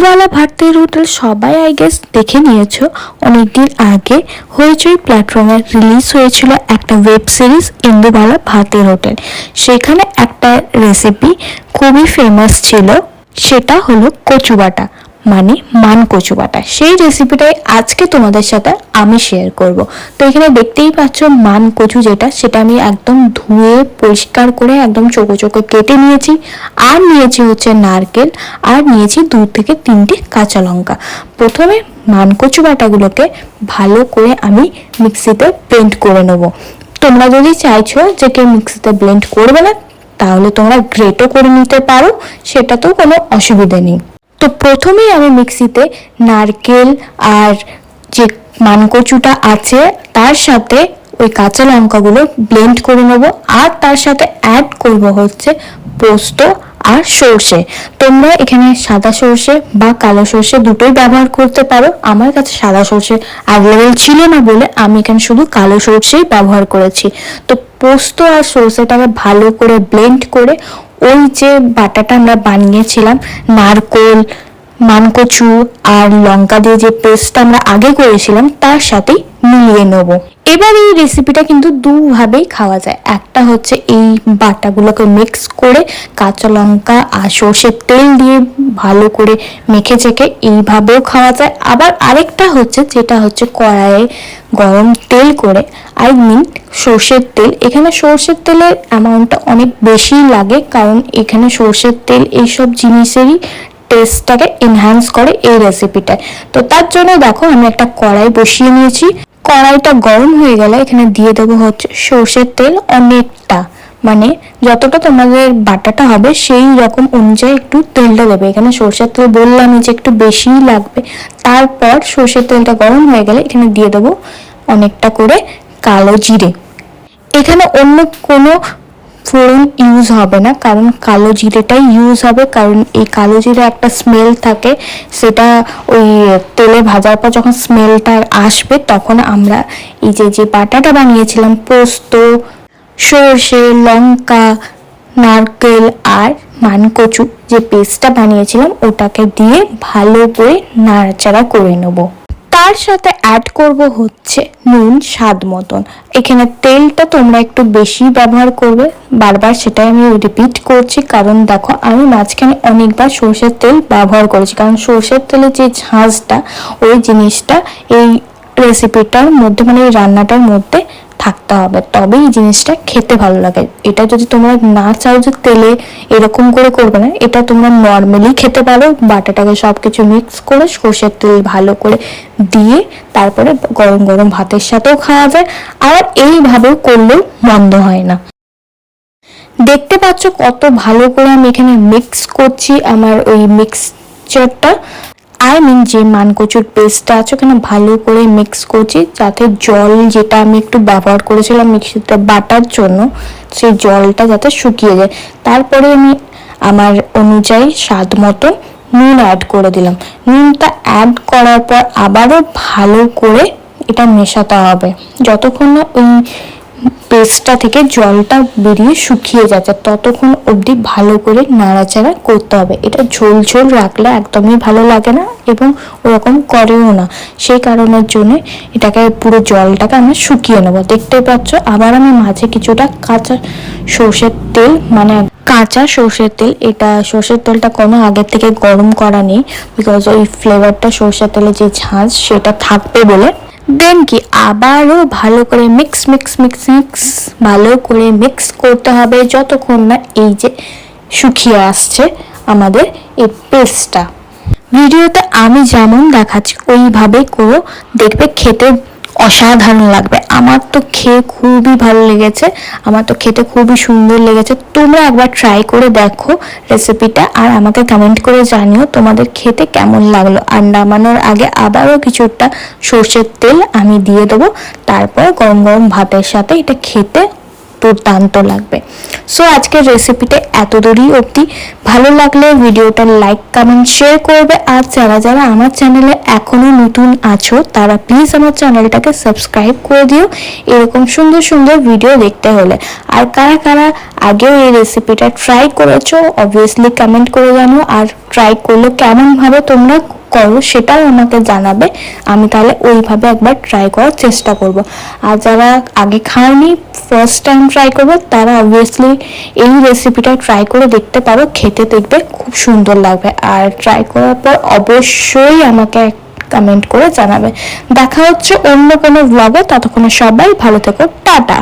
ইন্দুবালা ভারতের হোটেল সবাই I guess দেখে নিয়েছো। অনেকদিন আগে হইচই প্ল্যাটফর্মে রিলিজ হয়েছিল একটা ওয়েব সিরিজ ইন্দুবালা ভাতের হোটেল। সেখানে একটা রেসিপি খুবই ফেমাস ছিল, সেটা হলো কচু বাটা মানে মান কচু বাটা। সেই রেসিপিটাই আজকে তোমাদের সাথে আমি শেয়ার করব। তো এখানে দেখতেই পাচ্ছ মান কচু যেটা, সেটা আমি একদম ধুয়ে, পরিষ্কার করে একদম চোখো চোখো কেটে নিয়েছি। আর নিয়েছি হচ্ছে নারকেল, আর নিয়েছি দু থেকে তিনটে কাঁচা লঙ্কা। প্রথমে মান কচু বাটাগুলোকে ভালো করে আমি মিক্সিতে ব্লেন্ড করে নেব। তোমরা যদি চাইছো যে কেউ মিক্সিতে ব্লেন্ড করবে না, তাহলে তোমরা গ্রেটও করে নিতে পারো, সেটাতেও কোনো অসুবিধা নেই। তো প্রথমেই আমি মিক্সিতে নারকেল আর যে মানকচুটা আছে, তার সাথে ওই কাঁচা লঙ্কাগুলো ব্লেন্ড করে নেব। আর তার সাথে অ্যাড করব হচ্ছে পোস্ত আর সর্ষে। তোমরা এখানে সাদা সর্ষে বা কালো সর্ষে দুটোই ব্যবহার করতে পারো। আমার কাছে সাদা সর্ষে অ্যাভেলেবেল ছিল না বলে আমি এখানে শুধু কালো সর্ষেই ব্যবহার করেছি। তো পোস্ত আর সর্ষেটাকে ভালো করে ব্লেন্ড করে ওই যে বাটাটা আমরা বানিয়েছিলাম নারকোল মানকচু আর লঙ্কা দিয়ে যে পেস্টটা আমরা আগে করেছিলাম, তার সাথেই মিলিয়ে নেব। এবার এই রেসিপিটা কিন্তু দুভাবেই খাওয়া যায়। একটা হচ্ছে এই বাটাগুলোকে মিক্স করে কাঁচা লঙ্কা আর সর্ষের তেল দিয়ে ভালো করে মেখে চেখে এইভাবেও খাওয়া যায়। আবার আরেকটা হচ্ছে, যেটা হচ্ছে কড়াইয়ে গরম তেল করে আই মিন সর্ষের তেল। এখানে সর্ষের তেলের অ্যামাউন্টটা অনেক বেশি লাগে, কারণ এখানে সর্ষের তেল এইসব জিনিসেরই টেস্টটাকে এনহ্যান্স করে এই রেসিপিটায় তো তার জন্য দেখো, আমি একটা কড়াই বসিয়ে নিয়েছি। কড়াইটা গরম হয়ে গেলে এখানে দিয়ে দেবো হচ্ছে সর্ষের তেল অনেকটা। মানে যতটা তোমাদের বাটাটা হবে, সেই রকম অনুযায়ী একটু তেলটা দেবে। এখানে সর্ষের তেল বললাম যে একটু বেশিই লাগবে। তারপর সর্ষের তেলটা গরম হয়ে গেলে এখানে দিয়ে দেবো অনেকটা করে কালো জিরে। এখানে অন্য কোনো ফোড়ন ইউজ হবে না, কারণ কালো জিরেটাই ইউজ হবে, কারণ এই কালো জিরে একটা স্মেল থাকে, সেটা ওই তেলে ভাজার পর যখন স্মেলটা আসবে, তখন আমরা এই যে যে বাটাটা বানিয়েছিলাম, পোস্ত, সর্ষে, লঙ্কা, নারকেল আর মানকচু, যে পেস্টটা বানিয়েছিলাম, ওটাকে দিয়ে ভালো করে নাড়াচাড়া করে নেব। তার সাথে অ্যাড করব হচ্ছে? নুন, স্বাদ মতন। এখানে তেলটা তোমরা একটু বেশি ব্যবহার করবে। বারবার সেটাই আমি রিপিট করছি, কারণ দেখো, আমি মাঝখানে অনেকবার সর্ষের তেল ব্যবহার করেছি। কারণ সর্ষের তেলের যে ঝাঁজটা, ওই জিনিসটা এই রেসিপিটার মধ্যে মানে এই রান্নাটার মধ্যে থাকতে হবে। তবেই এই জিনিসটা খেতে ভালো লাগে। এটা যদি তোমরা না চাও যে তেলে এরকম করে করবে না, এটা তোমরা নর্মালি খেতে পারো। বাটাটাকে সব কিছু মিক্স করে সর্ষের তেল ভালো করে দিয়ে তারপরে গরম গরম ভাতের সাথেও খাওয়া যায়। আর এইভাবেও করলেও মন্দ হয় না। দেখতে পাচ্ছ কত ভালো করে আমি এখানে মিক্স করছি আমার ওই মিক্সচারটা আই মিন যে মানকচুর পেস্টটা আছে ওখানে ভালো করে মিক্স করছি, যাতে জল যেটা আমি একটু ব্যবহার করেছিলাম মিক্সিতে বাটার জন্য, সেই জলটা যাতে শুকিয়ে যায়। তারপরে আমি আমার অনুযায়ী স্বাদ মতো নুন অ্যাড করে দিলাম। নুনটা অ্যাড করার পর আবারও ভালো করে এটা মেশাতে হবে। যতক্ষণ না ওই পেস্টটা থেকে জলটা বেরিয়ে শুকিয়ে যাচ্ছে। ততক্ষণ অবধি ভালো করে নাড়াচাড়া করতে হবে। এটা ঝোল ঝোল রাখলে একদমই ভালো লাগে না এবং ওরকম করেও না। সেই কারণের জন্য এটাকে পুরো জলটাকে আমরা শুকিয়ে নেব। দেখতে পাচ্ছ, আবার আমি মাঝে কিছুটা কাঁচা সর্ষের তেল মানে কাঁচা সর্ষের তেল, এটা সর্ষের তেলটা কোনো আগের থেকে গরম করা নেই বিকজ ওই ফ্লেভারটা সর্ষের তেলে যে ঝাঁজ সেটা থাকবে বলে দেন কি আবারও ভালো করে মিক্স মিক্স মিক্স মিক্স ভালো করে মিক্স করতে হবে যতক্ষণ না এই যে শুকিয়ে আসছে আমাদের এই পেস্টটা ভিডিওতে আমি যেমন দেখাচ্ছি, ওইভাবে করো দেখবে খেতে অসাধারণ লাগবে। আমার তো খেয়ে খুবই ভালো লেগেছে। আমার তো খেতে খুবই সুন্দর লেগেছে। তোমরা একবার ট্রাই করে দেখো রেসিপিটা আর আমাকে কমেন্ট করে জানিও তোমাদের খেতে কেমন লাগল। আর নামানোর আগে আবারও কিছুটা সর্ষের তেল আমি দিয়ে দেবো। তারপর গরম গরম ভাতের সাথে এটা খেতে দুর্দান্ত লাগবে। সো আজকের রেসিপিটা এত দূরই অবধি। ভালো লাগলে ভিডিওটা লাইক কমেন্ট শেয়ার করবে। আর যারা যারা আমার চ্যানেলে এখনও নতুন আছো, তারা প্লিজ আমার চ্যানেলটাকে সাবস্ক্রাইব করে দিও। এরকম সুন্দর সুন্দর ভিডিও দেখতে হলে। আর কারা কারা আগেও এই রেসিপিটা ট্রাই করেছ অবভিয়াসলি কমেন্ট করে জানো আর ট্রাই করলে কেমন ভাবে তোমরা করো, সেটাও আমাকে জানাবে। আমি তাহলে ওইভাবে একবার ট্রাই করার চেষ্টা করব। আর যারা আগে খাওনি ফার্স্ট টাইম ট্রাই করবে, তারা অবভিয়াসলি এই রেসিপিটা ট্রাই করে দেখতে পারো, খেতে দেখবে, খুব সুন্দর লাগবে। আর ট্রাই করার পর অবশ্যই আমাকে কমেন্ট করে জানাবে। দেখা হচ্ছে অন্য কোনো ব্লগে ততক্ষণে সবাই ভালো থেকো, টাটা!